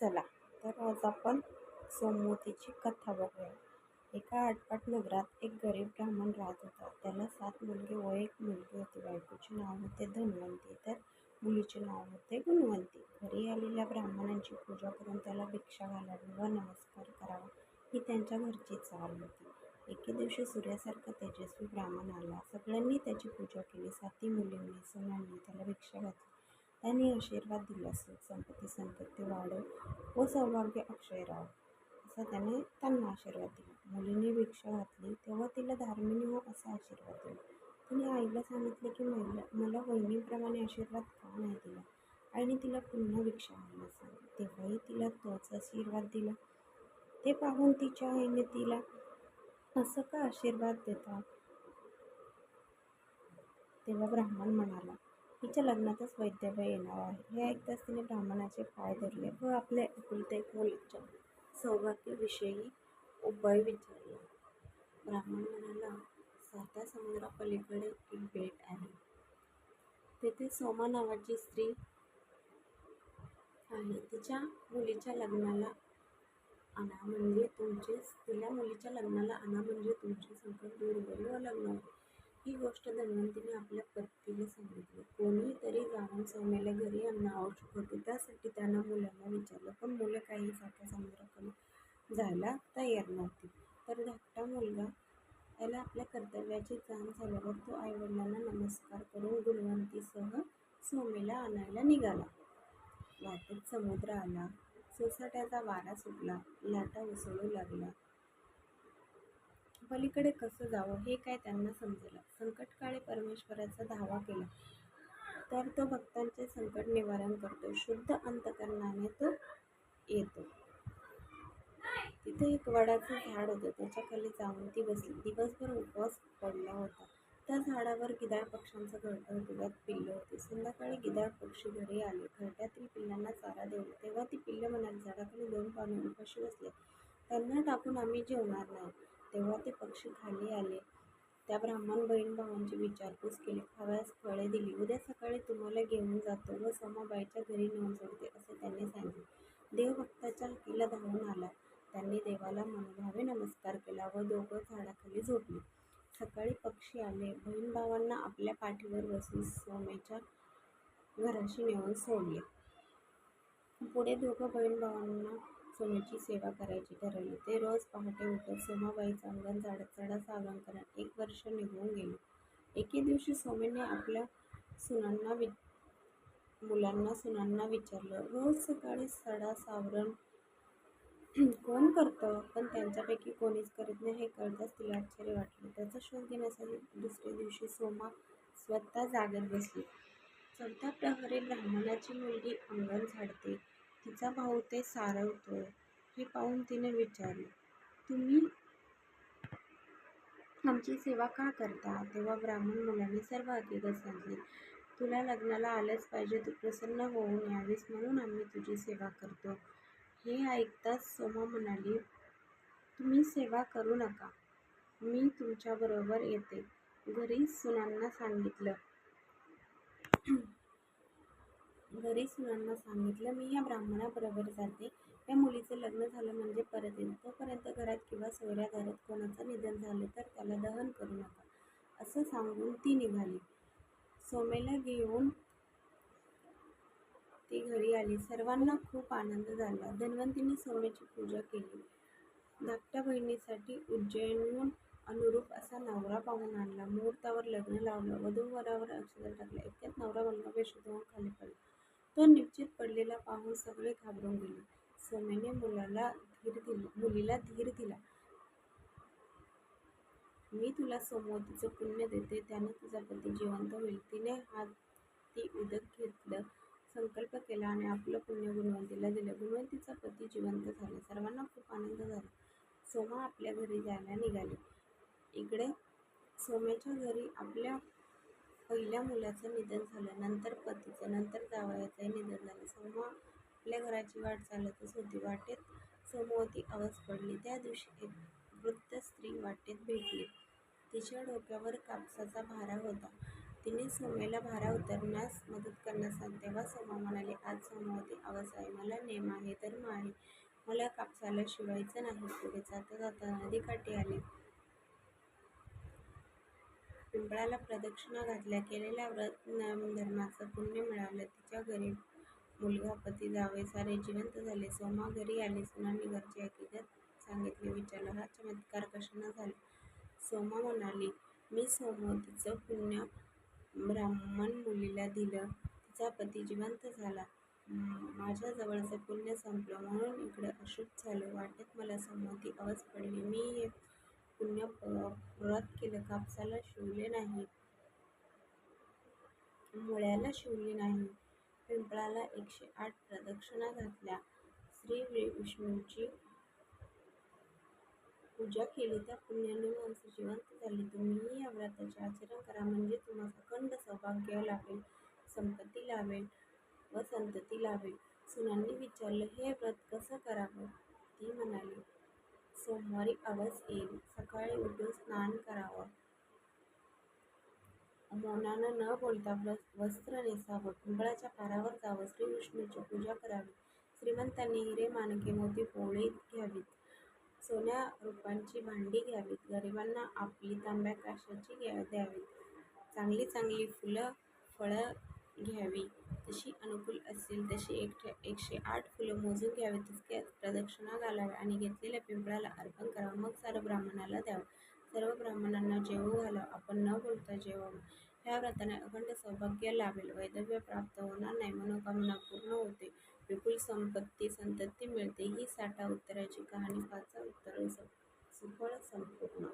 चला तर आज आपण सोमवतीची कथा बघूया. एका आटपाट नगरात एक गरीब ब्राह्मण राहत होता. त्याला सात मुलगे व एक मुलगी होती. बायकोचे नाव होते धन्वंती तर मुलीचे नाव होते गुणवंती. घरी आलेल्या ब्राह्मणांची पूजा करून त्याला भिक्षा घालावी व नमस्कार करावा ही त्यांच्या घरची चाल होती. एके दिवशी सूर्यासारखा तेजस्वी ब्राह्मण आला. सगळ्यांनी त्याची पूजा केली. साती मुलींनी सुनांनी त्याला भिक्षा घातली. त्यांनी आशीर्वाद दिला. सुख संपत्ती संपत्ती वाढव. व सौभाग्य अक्षय राव. असा त्याने त्यांना आशीर्वाद दिला. मुलीने भिक्षा घातली तेव्हा तिला धार्मिणी हो असा आशीर्वाद दिला. तिने आईला सांगितले की मला मला वहिनीप्रमाणे आशीर्वाद का नाही दिला? आईने तिला पुन्हा भिक्षा घालण्यास सांगितले. तेव्हाही तिला तोच आशीर्वाद दिला. ते पाहून तिच्या आईने तिला असं का आशीर्वाद देता? तेव्हा ब्राह्मण म्हणाला तिच्या लग्नातच वैद्यव्य येणार आहे. हे ऐकताच तिने ब्राह्मणाचे पाय धरले व आपल्या एकुलते एक मुलीच्या सौभाग्याविषयी उभय विचारला. ब्राह्मण म्हणाला साता समुद्रापलीकडे एक बेट आहे. तेथे सोमा नावाची स्त्री आहे. तिच्या मुलीच्या लग्नाला आणा म्हणजे तुमचे तिला मुलीच्या लग्नाला आणा म्हणजे तुमचे संकट दूर होईल व लग्न होईल. ही गोष्ट धन्वंतीने आपल्या पत्नीला सांगितली. कोणी तरी जाऊन सौम्याला घरी आणणं आवश्यक होते. त्यासाठी त्यानं मुलांना विचारलं पण मुलं काही सारख्या समुद्राकडे जायला तयार नव्हती. तर धाकटा मुलगा त्याला आपल्या कर्तव्याची जाण झाल्यावर तो आईवडिलांना नमस्कार करून गुणवंतीसह सौम्याला आणायला निघाला. वाटेत समुद्र आला. सोसाट्याचा वारा सुटला. लाटा उसळू लागला पलीकडे कसं जावं हे काय त्यांना समजलं. संकटकाळी परमेश्वराचा धावा केला. तर तो भक्तांचे संकट निवारण करतो. शुद्ध अंतकरणाने तो येतो. तिथे एक वडाचं झाड होतं. त्याच्याखाली जाऊन ती बसली. दिवसभर उपवास पडला होता. त्या झाडावर गिधाड पक्ष्यांचं घरटं होतं. त्यात पिल्लं होते. संध्याकाळी गिधाड पक्षी घरी आले. घरट्यातील पिल्लांना चारा देऊ तेव्हा ती पिल्लं म्हणाली झाडाखाली दोन पाने उपाशी बसले. त्यांना टाकून आम्ही जेवणार नाही. तेव्हा ते पक्षी खाली आले. त्या ब्राह्मण बहीण भावांची विचारपूस केली. खाव्यास फळे दिली. उद्या सकाळी तुम्हाला घेऊन जातो व समाबाईच्या घरी नेऊन सोडते असे त्यांनी सांगितले. देवभक्ताच्या भक्ताच्या धावून आला. त्यांनी देवाला मनोभावे नमस्कार केला व दोघं झाडाखाली झोपली. सकाळी पक्षी आले. बहीण भावांना आपल्या पाठीवर बसून सोमेच्या घराशी नेऊन सोडले. पुढे दोघं बहीण भावांना सोन्याची सेवा करायची ठरवली. ते रोज पहाटे उठत सोमाबाईचं अंगण झाडत चढा सावरण करत एक वर्ष निघून गेले. एके दिवशी सोमेने आपल्या सुनांना वि मुलांना सुनांना विचारलं रोज सकाळी सडा सावरण कोण करतं? पण त्यांच्यापैकी कोणीच करत नाही. हे कळताच तिला आश्चर्य वाटले. त्याचा शोध घेण्यासाठी दुसऱ्या दिवशी सोमा स्वतः जागत बसली. चौथ्या प्रहरी ब्राह्मणाची मुलगी अंगण झाडते. तिचा भाऊ ते सारवतोय हे पाहून तिने विचारले तुम्ही आमची सेवा का करता? तेव्हा ब्राह्मण मुलाने सर्व हकीकत सांगितली तुला लग्नाला आलंच पाहिजे तू प्रसन्न होऊन यावीस म्हणून आम्ही तुझी सेवा करतो. हे ऐकताच सोमा म्हणाली तुम्ही सेवा करू नका मी तुमच्याबरोबर येते घरी सुनांना सांगितलं. घरी सुनांना सांगितलं मी या ब्राह्मणाबरोबर जाते. या मुलीचं लग्न झालं म्हणजे परत येईल तोपर्यंत घरात किंवा सोयऱ्या घरात कोणाचं निधन झालं तर त्याला दहन करू नका. असं सांगून ती निघाली. सोमेला घेऊन ती घरी आली. सर्वांना खूप आनंद झाला. धन्वंतीने सोमेची पूजा केली. धाकट्या बहिणीसाठी उज्जैनहून अनुरूप असा नवरा पाहून आणला. मुहूर्तावर लग्न लावलं. वधू वरावर अक्षर टाकलं इतक्यात नवरा मुलगा बेशुद्ध होऊन खाली पडला. तो निश्चित पडलेला पाहून सगळे घाबरून गेले. सोमेने मुलाला धीर दिला मुलीला धीर दिला. मी तुला सोमवतीचं पुण्य देते त्याने तुझा पती जिवंत होईल. तिने हात ती उदक घेतलं संकल्प केला आणि आपलं पुण्य गुणवंतीला दिलं. गुणवंतीचा पती जिवंत झाला. सर्वांना खूप आनंद झाला. सोमा आपल्या घरी जायला निघाली. इकडे सोम्याच्या घरी आपल्या पहिल्या मुलाचं निधन झालं. नंतर पतीचं नंतर जावयाचं. आपल्या घराची वाट चालतच होती वाटेत सोमवती आवाज पडली. त्या दिवशी एक वृद्ध स्त्री वाटेत भेटली. तिच्या डोक्यावर कापसाचा भारा होता. तिने सोम्याला भारा उतरण्यास मदत करण्यास तेव्हा सोमा म्हणाले आज सोमावती आवाज आहे. मला नेम आहे धर्म आहे मला कापसाला शिवायचं नाही. पुढे जाता जाता नदीकाठी आले. पिंपळाला प्रदक्षिणा घातल्या. केलेल्या व्रत धर्माचं पुण्य मिळालं. तिच्या घरी मुलगा पती जावे सारे जिवंत झाले. सोमा घरी आले. सुनांनी घरची हकीकत सांगितली विचारलं हा चमत्कार कशानं झाला? सोमा म्हणाली मी सोमवतीचं पुण्य ब्राह्मण मुलीला दिलं. तिचा पती जिवंत झाला. माझ्याजवळचं पुण्य संपलं. म्हणून इकडं अशुभ झालं. वाटेत मला संमती अवस पडली. मी हे पुण्य प- व्रत केलं. कापसाला शिवले नाही. मुळ्याला शिवले नाही. पिंपळाला एकशे आठ प्रदक्षिणा घातल्या. श्री विष्णूची पूजा केली त्या पुण्याने माणसं जिवंत झाली. तुम्हीही या व्रताचे आचरण करा म्हणजे तुम्हाला अखंड सौभाग्य लाभेल संपत्ती लाभेल व संतती लाभेल. सुनांनी विचारलं हे व्रत कसं करावं? ती म्हणाली सोमवारी आवाज येईल. सकाळी उठून स्नान करावं. मौनानं न बोलता व्र- वस्त्र नेसावं पिंपळाच्या पारावर जावं श्रीकृष्णाची पूजा करावी. श्रीमंतांनी हिरे माणके मोती पोळी घ्यावीत. सोन्या रूपांची भांडी घ्यावीत. गरिबांना आपली तांब्या काशाची घ्या द्यावीत. चांगली चांगली फुलं फळं घ्यावी. जशी अनुकूल असतील तशी एक एकशे आठ फुलं मोजून घ्यावीत तितक्या प्रदक्षिणा घालाव्या आणि घेतलेल्या पिंपळाला अर्पण करावं. मग सारं ब्राह्मणाला द्यावं. सर्व ब्राह्मणांना जेवू घाला आपण न बोलता जेवावं ह्या व्रताने अखंड सौभाग्य लाभेल. वैधव्य प्राप्त होणार नाही. मनोकामना पूर्ण होते. विपुल संपत्ती संतती मिळते. ही साठा उत्तराची कहाणी पाचा उत्तर. सुफळ संपूर्ण.